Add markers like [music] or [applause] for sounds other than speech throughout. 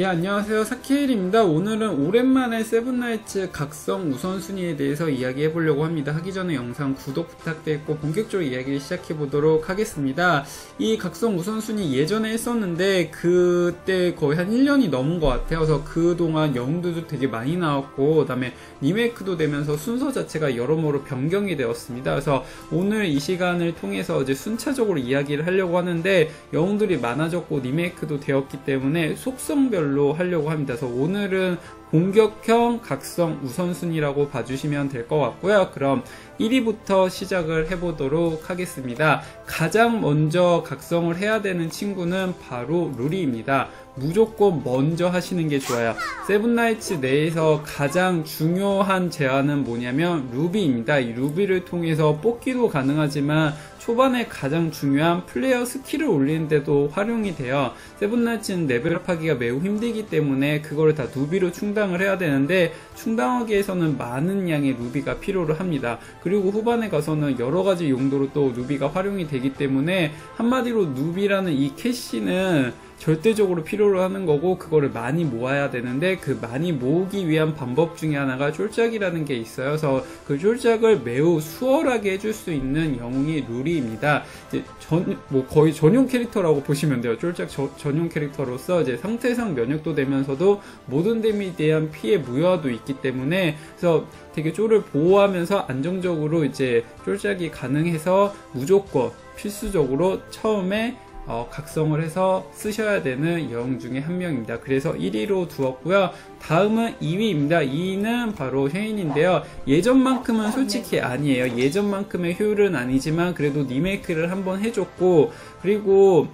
예, 안녕하세요. 사키엘입니다. 오늘은 오랜만에 세븐나이츠 각성 우선순위에 대해서 이야기해 보려고 합니다. 하기 전에 영상 구독 부탁드리고 본격적으로 이야기를 시작해 보도록 하겠습니다. 이 각성 우선순위 예전에 했었는데 그때 거의 한 1년이 넘은 것 같아요. 그래서 그동안 영웅들도 되게 많이 나왔고 그 다음에 리메이크도 되면서 순서 자체가 여러모로 변경이 되었습니다. 그래서 오늘 이 시간을 통해서 이제 순차적으로 이야기를 하려고 하는데 영웅들이 많아졌고 리메이크도 되었기 때문에 속성별로 걸로 하려고 합니다. 그래서 오늘은 공격형 각성 우선순위라고 봐주시면 될 것 같고요. 그럼 1위부터 시작을 해보도록 하겠습니다. 가장 먼저 각성을 해야 되는 친구는 바로 루리입니다. 무조건 먼저 하시는 게 좋아요. 세븐나이츠 내에서 가장 중요한 제안은 뭐냐면 루비입니다. 이 루비를 통해서 뽑기도 가능하지만 초반에 가장 중요한 플레이어 스킬을 올리는데도 활용이 돼요. 세븐나이츠는 레벨업하기가 매우 힘들기 때문에 그거를 다 루비로 충당 을 해야 되는데 충당하기 위해서는 많은 양의 루비가 필요로 합니다. 그리고 후반에 가서는 여러 가지 용도로 또 루비가 활용이 되기 때문에 한마디로 루비라는 이 캐시는 절대적으로 필요로 하는 거고 그거를 많이 모아야 되는데 그 많이 모으기 위한 방법 중에 하나가 쫄짝이라는 게 있어요. 그래서 그 쫄짝을 매우 수월하게 해줄 수 있는 영웅이 루리입니다. 이제 전, 뭐 거의 전용 캐릭터라고 보시면 돼요. 쫄짝 저, 전용 캐릭터로서 이제 상태상 면역도 되면서도 모든 데미에 대한 피해 무효화도 있기 때문에 그래서 되게 쫄을 보호하면서 안정적으로 이제 쫄짝이 가능해서 무조건 필수적으로 처음에 어, 각성을 해서 쓰셔야 되는 영웅 중에 한 명입니다. 그래서 1위로 두었고요. 다음은 2위입니다. 2위는 바로 쉐인인데요. 예전만큼은 솔직히 아니에요. 예전만큼의 효율은 아니지만 그래도 리메이크를 한번 해줬고 그리고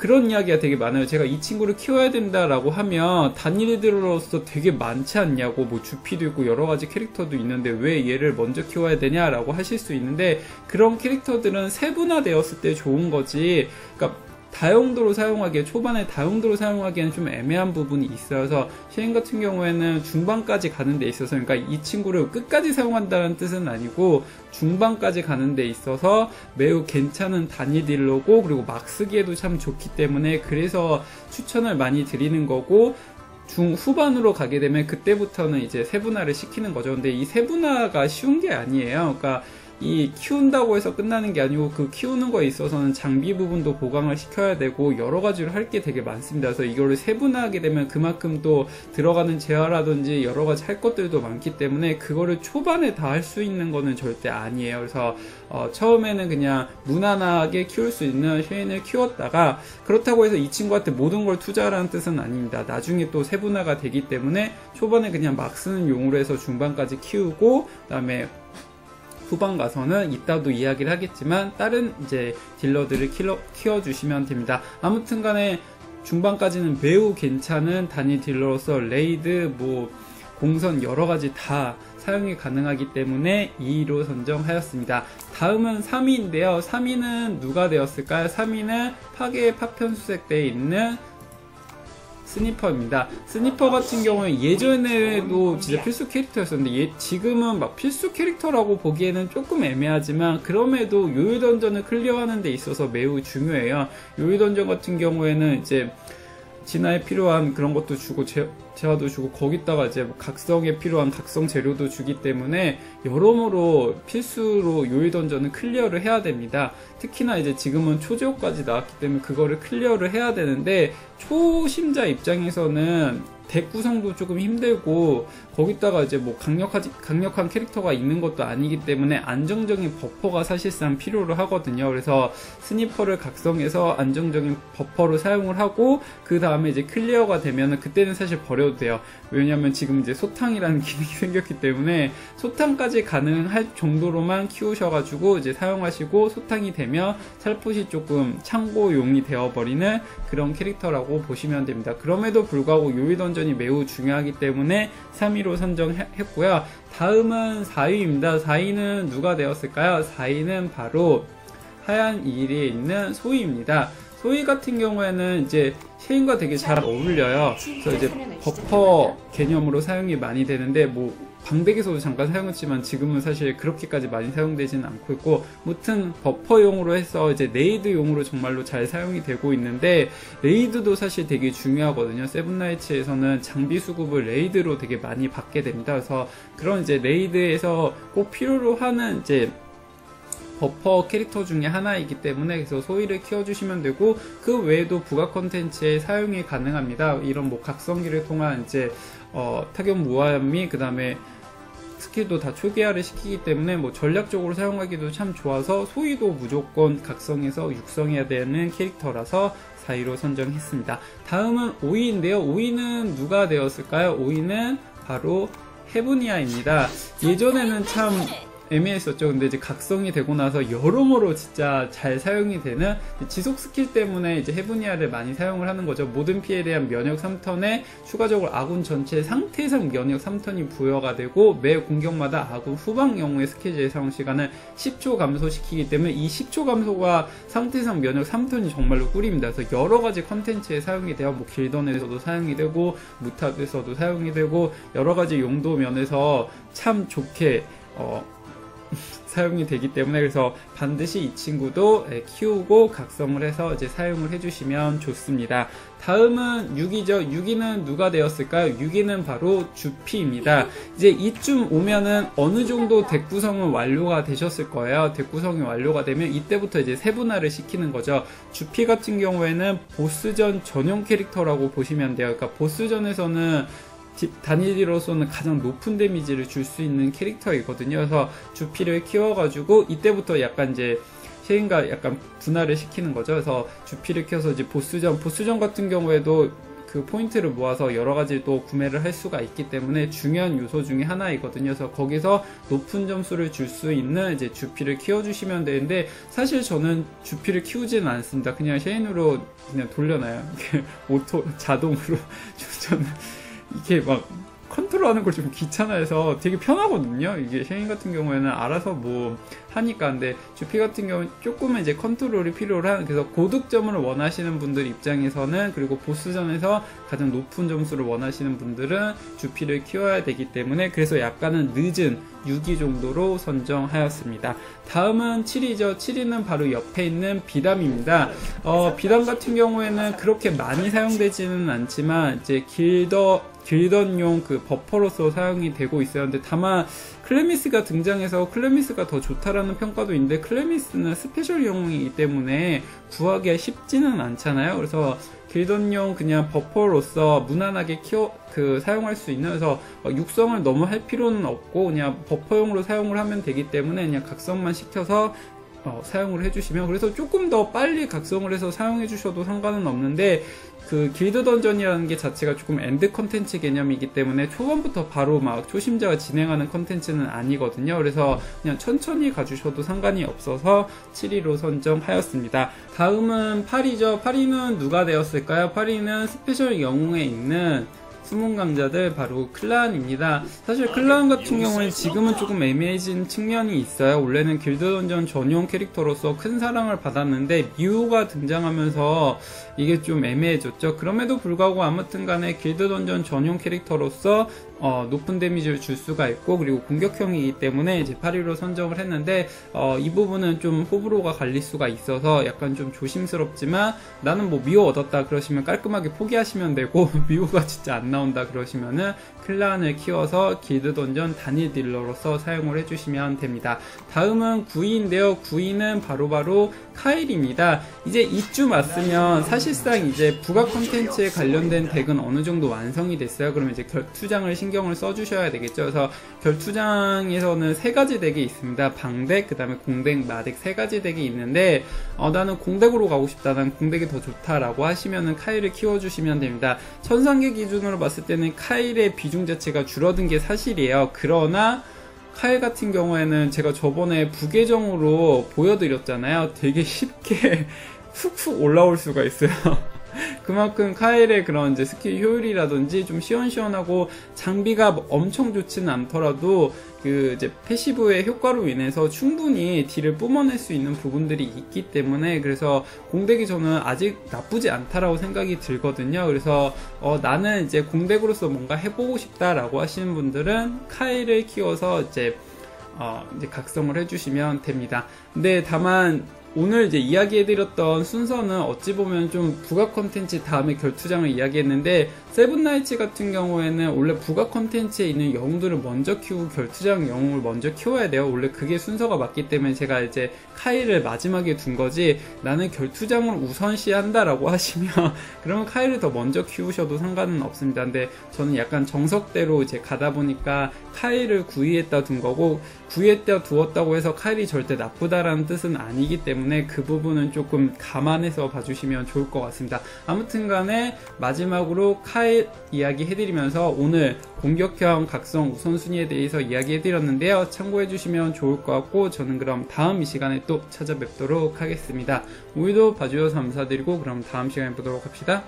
그런 이야기가 되게 많아요. 제가 이 친구를 키워야 된다라고 하면 단일이들로서 되게 많지 않냐고 뭐 주피도 있고 여러 가지 캐릭터도 있는데 왜 얘를 먼저 키워야 되냐라고 하실 수 있는데 그런 캐릭터들은 세분화되었을 때 좋은 거지. 그러니까 다용도로 사용하기에 초반에 다용도로 사용하기에는 좀 애매한 부분이 있어서 시행 같은 경우에는 중반까지 가는 데 있어서 그러니까 이 친구를 끝까지 사용한다는 뜻은 아니고 중반까지 가는 데 있어서 매우 괜찮은 단위 딜러고 그리고 막 쓰기에도 참 좋기 때문에 그래서 추천을 많이 드리는 거고 중후반으로 가게 되면 그때부터는 이제 세분화를 시키는 거죠. 근데 이 세분화가 쉬운 게 아니에요. 그러니까 이 키운다고 해서 끝나는 게 아니고 그 키우는 거에 있어서는 장비 부분도 보강을 시켜야 되고 여러 가지로 할 게 되게 많습니다. 그래서 이거를 세분화하게 되면 그만큼 또 들어가는 재화라든지 여러 가지 할 것들도 많기 때문에 그거를 초반에 다 할 수 있는 거는 절대 아니에요. 그래서 어, 처음에는 그냥 무난하게 키울 수 있는 쉐인을 키웠다가 그렇다고 해서 이 친구한테 모든 걸 투자하라는 뜻은 아닙니다. 나중에 또 세분화가 되기 때문에 초반에 그냥 막 쓰는 용으로 해서 중반까지 키우고 그다음에 후반 가서는 이따도 이야기를 하겠지만 다른 이제 딜러들을 키워, 키워주시면 됩니다. 아무튼 간에 중반까지는 매우 괜찮은 단위 딜러로서 레이드, 뭐, 공선 여러 가지 다 사용이 가능하기 때문에 2위로 선정하였습니다. 다음은 3위인데요. 3위는 누가 되었을까요? 3위는 파괴의 파편수색대에 있는 스니퍼입니다. 스니퍼 같은 경우는 예전에도 진짜 필수 캐릭터였었는데 예, 지금은 막 필수 캐릭터라고 보기에는 조금 애매하지만 그럼에도 요요 던전을 클리어하는 데 있어서 매우 중요해요. 요요 던전 같은 경우에는 이제 진화에 필요한 그런 것도 주고 제, 재화도 주고 거기다가 이제 뭐 각성에 필요한 각성 재료도 주기 때문에 여러모로 필수로 요일 던전은 클리어를 해야 됩니다. 특히나 이제 지금은 초지옥까지 나왔기 때문에 그거를 클리어를 해야 되는데 초심자 입장에서는 덱 구성도 조금 힘들고 거기다가 이제 뭐 강력하지, 강력한 캐릭터가 있는 것도 아니기 때문에 안정적인 버퍼가 사실상 필요로 하거든요. 그래서 스니퍼를 각성해서 안정적인 버퍼로 사용을 하고 그 다음에 이제 클리어가 되면은 그때는 사실 버려도 돼요. 왜냐면 지금 이제 소탕이라는 [laughs] 기능이 생겼기 때문에 소탕까지 가능할 정도로만 키우셔가지고 이제 사용하시고 소탕이 되면 살포시 조금 창고용이 되어버리는 그런 캐릭터라고 보시면 됩니다. 그럼에도 불구하고 요이 던전 선전이 매우 중요하기 때문에 3위로 선정했고요. 다음은 4위입니다. 4위는 누가 되었을까요? 4위는 바로 하얀 이일에 있는 소희입니다. 소희 같은 경우에는 이제 쉐인과 되게 잘 어울려요. 그래서 이제 버퍼 개념으로 사용이 많이 되는데 뭐 방백에서도 잠깐 사용했지만 지금은 사실 그렇게까지 많이 사용되지는 않고 있고 무튼 버퍼용으로 해서 이제 레이드용으로 정말로 잘 사용이 되고 있는데 레이드도 사실 되게 중요하거든요. 세븐나이츠에서는 장비 수급을 레이드로 되게 많이 받게 됩니다. 그래서 그런 이제 레이드에서 꼭 필요로 하는 이제 버퍼 캐릭터 중에 하나이기 때문에 그래서 소위를 키워주시면 되고 그 외에도 부가 컨텐츠에 사용이 가능합니다. 이런 뭐 각성기를 통한 이제 어, 타격 무한미 그 다음에 스킬도 다 초기화를 시키기 때문에 뭐 전략적으로 사용하기도 참 좋아서 소위도 무조건 각성해서 육성해야 되는 캐릭터라서 4위로 선정했습니다. 다음은 5위인데요. 5위는 누가 되었을까요? 5위는 바로 헤브니아입니다. 예전에는 참 애매했었죠. 근데 이제 각성이 되고 나서 여러모로 진짜 잘 사용이 되는 지속 스킬 때문에 이제 헤브니아를 많이 사용을 하는 거죠. 모든 피해에 대한 면역 3턴에 추가적으로 아군 전체 상태상 면역 3턴이 부여가 되고 매 공격마다 아군 후방 영웅의 스킬 재사용 시간을 10초 감소시키기 때문에 이 10초 감소가 상태상 면역 3턴이 정말로 꿀입니다. 그래서 여러 가지 컨텐츠에 사용이 돼요. 뭐 길던에서도 사용이 되고 무탑에서도 사용이 되고 여러 가지 용도 면에서 참 좋게 어, [laughs] 사용이 되기 때문에 그래서 반드시 이 친구도 예, 키우고 각성을 해서 이제 사용을 해주시면 좋습니다. 다음은 6이죠. 6위는 누가 되었을까요? 6위는 바로 주피입니다. 이제 이쯤 오면은 어느 정도 덱 구성은 완료가 되셨을 거예요. 덱 구성이 완료가 되면 이때부터 이제 세분화를 시키는 거죠. 주피 같은 경우에는 보스전 전용 캐릭터라고 보시면 돼요. 그러니까 보스전에서는 단일이로서는 가장 높은 데미지를 줄 수 있는 캐릭터이거든요. 그래서 주피를 키워가지고 이때부터 약간 이제 쉐인과 약간 분할을 시키는 거죠. 그래서 주피를 키워서 이제 보스전, 보스전 같은 경우에도 그 포인트를 모아서 여러 가지 또 구매를 할 수가 있기 때문에 중요한 요소 중에 하나이거든요. 그래서 거기서 높은 점수를 줄 수 있는 이제 주피를 키워주시면 되는데 사실 저는 주피를 키우지는 않습니다. 그냥 쉐인으로 그냥 돌려놔요. [laughs] 오토 자동으로 [laughs] 저는 이게 막 컨트롤하는 걸 좀 귀찮아해서 되게 편하거든요. 이게 쉐인 같은 경우에는 알아서 뭐 하니까 근데 주피 같은 경우는 조금은 이제 컨트롤이 필요한 그래서 고득점을 원하시는 분들 입장에서는 그리고 보스전에서 가장 높은 점수를 원하시는 분들은 주피를 키워야 되기 때문에 그래서 약간은 늦은 6위 정도로 선정하였습니다. 다음은 7위죠. 7위는 바로 옆에 있는 비담입니다. 어, 비담 같은 경우에는 그렇게 많이 사용되지는 않지만 이제 길더 길던용 그 버퍼로서 사용이 되고 있었는데 다만 클레미스가 등장해서 클레미스가 더 좋다라는 평가도 있는데 클레미스는 스페셜 영웅이기 때문에 구하기가 쉽지는 않잖아요. 그래서 길던용 그냥 버퍼로서 무난하게 키워 그 사용할 수 있는 그래서 육성을 너무 할 필요는 없고 그냥 버퍼용으로 사용을 하면 되기 때문에 그냥 각성만 시켜서 어, 사용을 해주시면 그래서 조금 더 빨리 각성을 해서 사용해 주셔도 상관은 없는데 그 길드 던전이라는 게 자체가 조금 엔드 컨텐츠 개념이기 때문에 초반부터 바로 막 초심자가 진행하는 컨텐츠는 아니거든요. 그래서 그냥 천천히 가주셔도 상관이 없어서 7위로 선정하였습니다. 다음은 8위죠. 8위는 누가 되었을까요? 8위는 스페셜 영웅에 있는 숨은 강자들 바로 클라운입니다. 사실 클라운 같은 경우는 지금은 조금 애매해진 측면이 있어요. 원래는 길드 던전 전용 캐릭터로서 큰 사랑을 받았는데 미우가 등장하면서 이게 좀 애매해졌죠. 그럼에도 불구하고 아무튼 간에 길드 던전 전용 캐릭터로서 어, 높은 데미지를 줄 수가 있고 그리고 공격형이기 때문에 이제 8위로 선정을 했는데 어, 이 부분은 좀 호불호가 갈릴 수가 있어서 약간 좀 조심스럽지만 나는 뭐 미호 얻었다 그러시면 깔끔하게 포기하시면 되고 [laughs] 미호가 진짜 안 나온다 그러시면은 클란을 키워서 길드 던전 단일 딜러로서 사용을 해주시면 됩니다. 다음은 9위인데요. 9위는 바로바로 카일입니다. 이제 이쯤 왔으면 사실상 이제 부가 콘텐츠에 관련된 덱은 어느 정도 완성이 됐어요. 그러면 이제 결투장을 신 경을 써주셔야 되겠죠. 그래서 결투장에서는 세 가지 덱이 있습니다. 방덱, 그 다음에 공덱, 마덱 세 가지 덱이 있는데 어, 나는 공덱으로 가고 싶다. 난 공덱이 더 좋다라고 하시면은 카일을 키워주시면 됩니다. 천상계 기준으로 봤을 때는 카일의 비중 자체가 줄어든 게 사실이에요. 그러나 카일 같은 경우에는 제가 저번에 부계정으로 보여드렸잖아요. 되게 쉽게 [laughs] 훅훅 올라올 수가 있어요. 그만큼 카일의 그런 이제 스킬 효율이라든지 좀 시원시원하고 장비가 뭐 엄청 좋지는 않더라도 그 이제 패시브의 효과로 인해서 충분히 딜을 뿜어낼 수 있는 부분들이 있기 때문에 그래서 공덱이 저는 아직 나쁘지 않다라고 생각이 들거든요. 그래서 어 나는 이제 공덱으로서 뭔가 해보고 싶다라고 하시는 분들은 카일을 키워서 이제 어, 이제 각성을 해주시면 됩니다. 근데 다만 오늘 이제 이야기해드렸던 순서는 어찌 보면 좀 부가 컨텐츠 다음에 결투장을 이야기했는데 세븐나이츠 같은 경우에는 원래 부가 컨텐츠에 있는 영웅들을 먼저 키우고 결투장 영웅을 먼저 키워야 돼요. 원래 그게 순서가 맞기 때문에 제가 이제 카이를 마지막에 둔 거지 나는 결투장을 우선시한다라고 [laughs] 하시면 그러면 카이를 더 먼저 키우셔도 상관은 없습니다. 근데 저는 약간 정석대로 이제 가다 보니까 카이를 구위에다 둔 거고 구위에다 두었다고 해서 카일이 절대 나쁘다라는 뜻은 아니기 때문에 그 부분은 조금 감안해서 봐주시면 좋을 것 같습니다. 아무튼 간에 마지막으로 카일 이야기 해드리면서 오늘 공격형 각성 우선순위에 대해서 이야기해드렸는데요. 참고해주시면 좋을 것 같고 저는 그럼 다음 이 시간에 또 찾아뵙도록 하겠습니다. 오늘도 봐주셔서 감사드리고 그럼 다음 시간에 보도록 합시다.